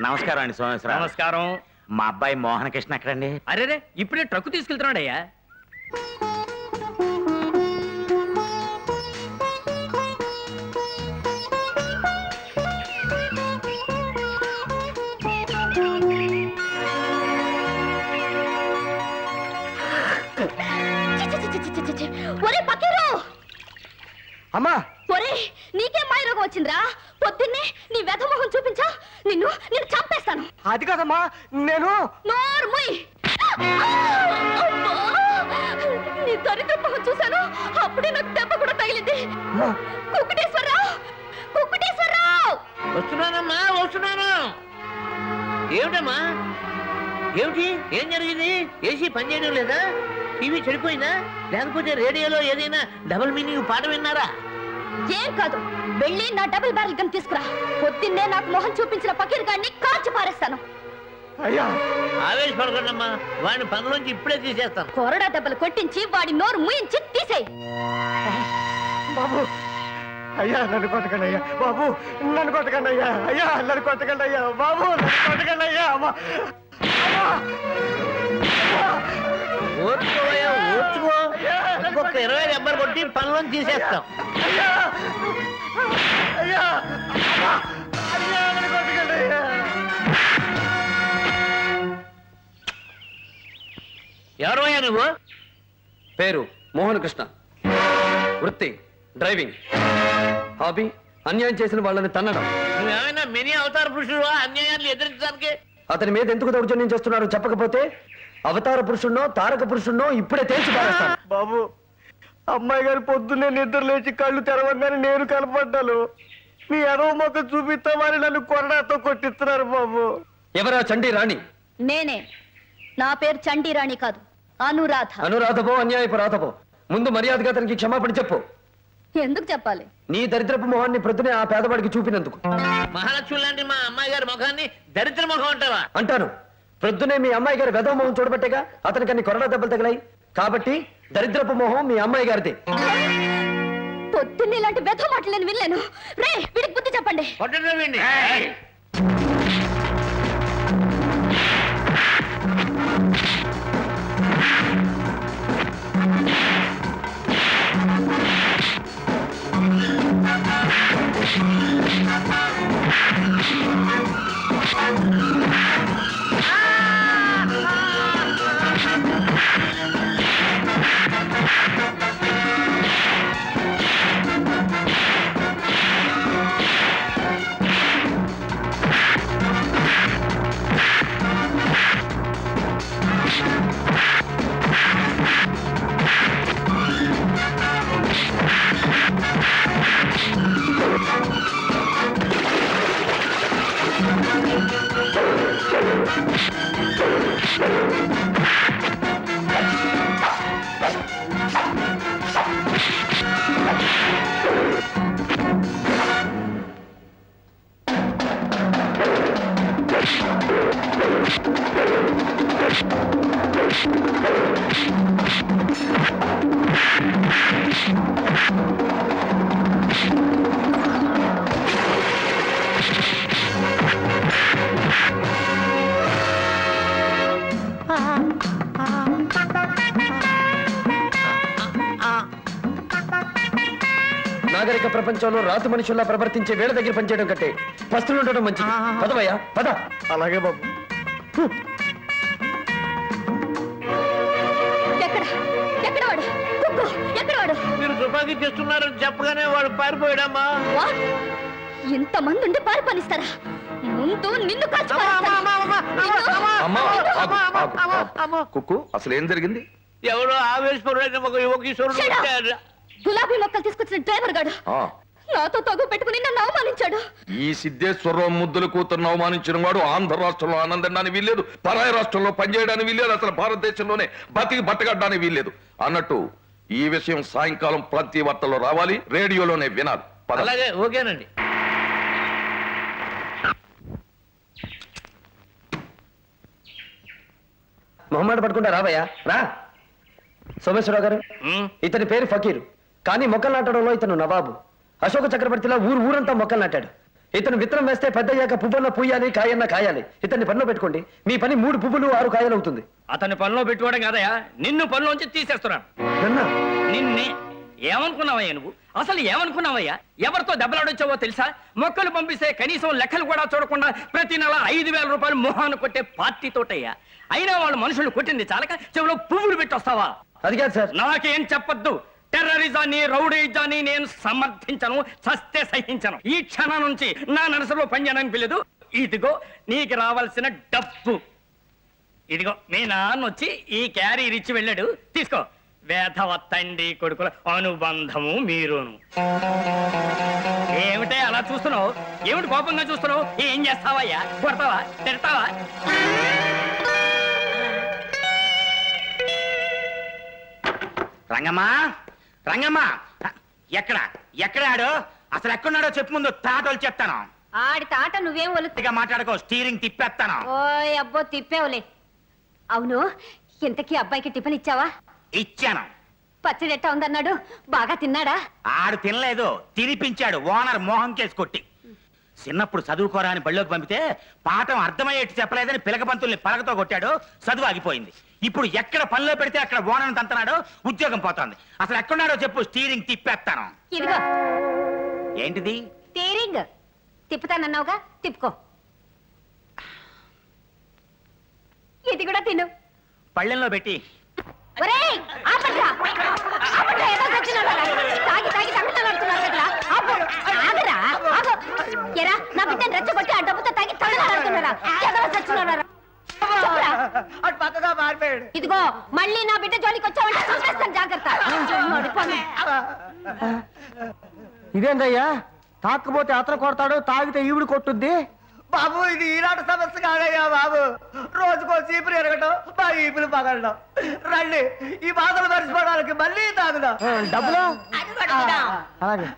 నమస్కారం అండి సోమేశ్వర నమస్కారం. మా అబ్బాయి మోహన్ కృష్ణ ఎక్కడండి? అరేరే ఇప్పుడే ట్రక్కు తీసుకెళ్తున్నాడయ్యా. చి, చి, చి, చి, చి, చి, చి. ఒరే పకీరు అమ్మా. ఒరే మాయరోగం వచ్చిందిరా. పొద్దున్నే నీ వెధమొహం చూపించా. నిన్ను నేను చంపేస్తాను. అది కాదమ్మా నేను నోరు ముయ్. నీ దరిద్ర మొహం చూశాను. అప్పుడే నాకు దెబ్బ కూడా తగిలింది. కుక్కుటేశ్వరరావు కుక్కుటేశ్వరరావు! వస్తున్నానమ్మా వస్తున్నాను. ఏమిటమ్మా? ఏమిటి? ఏం జరిగింది? ఏసీ పనిచేయడం లేదా? టీవీ చెడిపోయిందా? లేకపోతే రేడియోలో ఏదైనా డబుల్ మీనింగ్ పాట విన్నారా? ఏం కాదు. వెళ్ళి నా డబుల్ బ్యారెల్ గన్ తీసుకురా. పొద్దున్నే నాకు మొహం చూపించిన పకీర్ గాడిని కాల్చి పారేస్తాను. అయ్యా. ఆవేశపడకండమ్మా వాడిని పనిలోంచి ఇప్పుడే తీసేస్తాను. కొరడా దెబ్బలు కొట్టించి వాడి నోరు ముయించి తీసేయి. బాబు అయ్యా నన్ను కొట్టకండి అయ్యా. బాబు నన్ను కొట్టకండి అయ్యా. అయ్యా నన్ను కొట్టకండి అయ్యా. బాబు నన్ను కొట్టకండి అయ్యా. అమ్మా. అమ్మా! ఓర్చుకోవయ్యా ఓర్చుకో. ఇంకొక ఇరవై నెంబర్ కొట్టి పనిలోంచి తీసేస్తాం. ఎవరయ్యా నువ్వు? పేరు మోహన్ కృష్ణ. వృత్తి డ్రైవింగ్. హాబీ అన్యాయం చేసిన వాళ్ళని తన్నడం. నువ్వేమైనా మినీ అవతార పురుషుడు అన్యాయాన్ని ఎదిరించడానికి? అతని మీద ఎందుకు దౌర్జన్యం చేస్తున్నారో చెప్పకపోతే? అవతార పురుషుణ్ణో తారక పురుషుణ్ణో ఇప్పుడే తేల్చి పారేస్తాను. బాబు అమ్మాయి గారు పొద్దున్నే నిద్ర లేచి కళ్ళు తెరవగానే నేను కనపడ్డాను. మీ ఎదవ మొక్క చూపిస్తామని నన్ను కొరడాతో కొట్టిస్తున్నారు బాబు. ఎవరా చండీ రాణి? నేనే. నా పేరు చండీరాణి కాదు అనురాధ. అనురాధపో అన్యాయపు రాధపో. ముందు మర్యాదగా అతనికి క్షమాపణ చెప్పు. ఎందుకు చెప్పాలి? నీ దరిద్రపు మొహాన్ని ప్రొద్దునే ఆ పేదవాడికి చూపినందుకు. మహాలక్ష్మి లాంటి మా అమ్మాయి గారి ముఖాన్ని దరిద్ర ముఖం అంటావా? అంటాను. ప్రొద్దునే మీ అమ్మాయి గారి వెధవ మొహం చూడబట్టేగా అతనికి అన్ని కొరడా దెబ్బలు తగిలాయి. కాబట్టి దరిద్రపు మొహం మీ అమ్మాయి గారిది. పొద్దున్న ఇలాంటి వ్యధ మాటలు నేను వినలేను. రే వీడికి బుద్ధి చెప్పండి. నాగరిక ప్రపంచంలో రాతి మనుషుల్లా ప్రవర్తించే వేళ దగ్గర పనిచేయడం కంటే పస్తులు ఉండడం మంచిది. పదవయ్యా పద. అలాగే బాబు. మీరు తుపాకీ చేస్తున్నారని చెప్పగానే వాడు పారిపోయాడమ్మా. ఇంతమంది ఉండి పారి పనిస్తారా ముందు నిన్ను. కుక్కు అసలు ఏం జరిగింది? ఎవరో ఆవేశపరుడైన ఒక యువకిషోరుడు. గులాబీ మొక్కలు తీసుకొచ్చిన డ్రైవర్ గాడు. నాతో తగు పెట్టుకుని నన్ను అవమానించాడు. ఈ సిద్ధేశ్వరరావు ముద్దుల కూతురును అవమానించిన వాడు ఆంధ్ర రాష్ట్రంలో ఆనందడానికి వీల్లేదు పరాయి రాష్ట్రంలో పనిచేయడానికి వీల్లేదు అసలు భారతదేశంలోనే బతికి బట్టగడ్డానికి వీల్లేదు. అన్నట్టు ఈ విషయం సాయంకాలం ప్రతి వార్తల్లో రావాలి రేడియోలోనే వినాలి. పద. అలాగే ఓకేనండి. మొహమాట పడకుండా రావయ్యా రా. సోమేశ్వరరావు గారు ఉమ్. ఇతని పేరు ఫకీరు కానీ మొక్కలు నాటడంలో ఇతను నవాబు. అశోక చక్రవర్తిలో ఊరు ఊరంతా మొక్కలు నాటాడు. ఇతను విత్తనం వేస్తే పెద్దయ్యాక పువ్వన్న పూయాలి కాయన్న కాయాలి. ఇతన్ని పనిలో పెట్టుకోండి. మీ పని మూడు పువ్వులు ఆరు కాయలు అవుతుంది. అతన్ని పనిలో పెట్టుకోవడం కాదయ్యా నిన్ను పనిలోంచి తీసేస్తున్నాను. నన్నా. నిన్నే ఏమనుకున్నావయ్యా నువ్వు? అసలు ఏమనుకున్నావయ్యా? ఎవరితో దెబ్బలాడొచ్చావో తెలుసా? మొక్కలు పంపిస్తే కనీసం లెక్కలు కూడా చూడకుండా ప్రతి నెల ఐదు వేల రూపాయలు మొహాన్ని కొట్టే పార్టీ తోటయ్యా. అయినా వాళ్ళు మనుషులు కొట్టింది చాలక చెవిలో పువ్వులు పెట్టొస్తావా? అది కాదు సార్. నాకేం చెప్పొద్దు. టెర్రరిజాన్ని రౌడీజాన్ని నేను సమర్థించను చస్తే సహించను. ఈ క్షణం నుంచి నా మనసులో పనిచేయడానికి పిల్లదు. ఇదిగో నీకు రావాల్సిన డబ్బు. ఇదిగో మీ నాన్న వచ్చి ఈ క్యారీర్ ఇచ్చి వెళ్ళాడు. తీసుకో. వేధవ తండ్రి కొడుకుల అనుబంధము మీరును. ఏమిటే అలా చూస్తున్నావు? ఏమిటి కోపంగా చూస్తున్నావు? ఏం చేస్తావయ్యా? కొడతావా? తిడతావా? రంగమ్మా! రంగమ్మా! ఎక్కడ ఎక్కడ? ఆడు అసలు ఎక్కడున్నాడో చెప్పు ముందు తాటోలు చెప్తాను. ఆడి తాట నువ్వేం ఒలు ఇక మాట్లాడుకో స్టీరింగ్ తిప్పేస్తాను. ఓయ్ అబ్బో తిప్పేవులే. అవును ఇంతకీ అబ్బాయికి టిఫిన్ ఇచ్చావా? ఇచ్చాను. పచ్చడి ఎట్టా ఉందన్నాడు? బాగా తిన్నాడా? ఆడు తినలేదు తినిపించాడు. ఓనర్ మోహం కేసు కొట్టి. చిన్నప్పుడు చదువుకోరా అని బళ్ళోకి పంపితే పాఠం అర్థమయ్యేట్టు చెప్పలేదని పిలక పంతుల్ని పలకతో కొట్టాడు చదువు ఆగిపోయింది. ఇప్పుడు ఎక్కడ పనిలో పెడితే అక్కడ ఓనర్ తంతనాడు ఉద్యోగం పోతోంది. అసలు ఎక్కడున్నాడో చెప్పు స్టీరింగ్ తిప్పేస్తాను. ఇదిగో. ఏంటిది? స్టీరింగ్ తిప్పుతానన్నావుగా? తిప్పుకో. ఇది కూడా తిను. పళ్ళెంలో పెట్టి. ఒరేయ్ ఆపండ్రా ఆపండ్రా. ఎరా నా బిడ్డని రెచ్చగొట్టి ఆ డబ్బుతో తాగి చెప్పురా. అటు పక్కగా మారిపోయాడు ఇదిగో మళ్ళీ నా బిడ్డ జోలికి వచ్చావంటే చంపేస్తాను జాగ్రత్త. ఇదేంటయ్యా తాకపోతే అతను కొడతాడు తాగితే ఈవిడ కొట్టుద్ది? బాబు ఇది ఈనాటి సమస్య కాదయ్యా బాబు. రోజుకో చీపురు ఎరగటం మా ఈపులు పగలడం. రండి ఈ బాధలు మర్చిపోవడానికి మళ్ళీ తాగుదాం. డబ్బులు? అలాగే.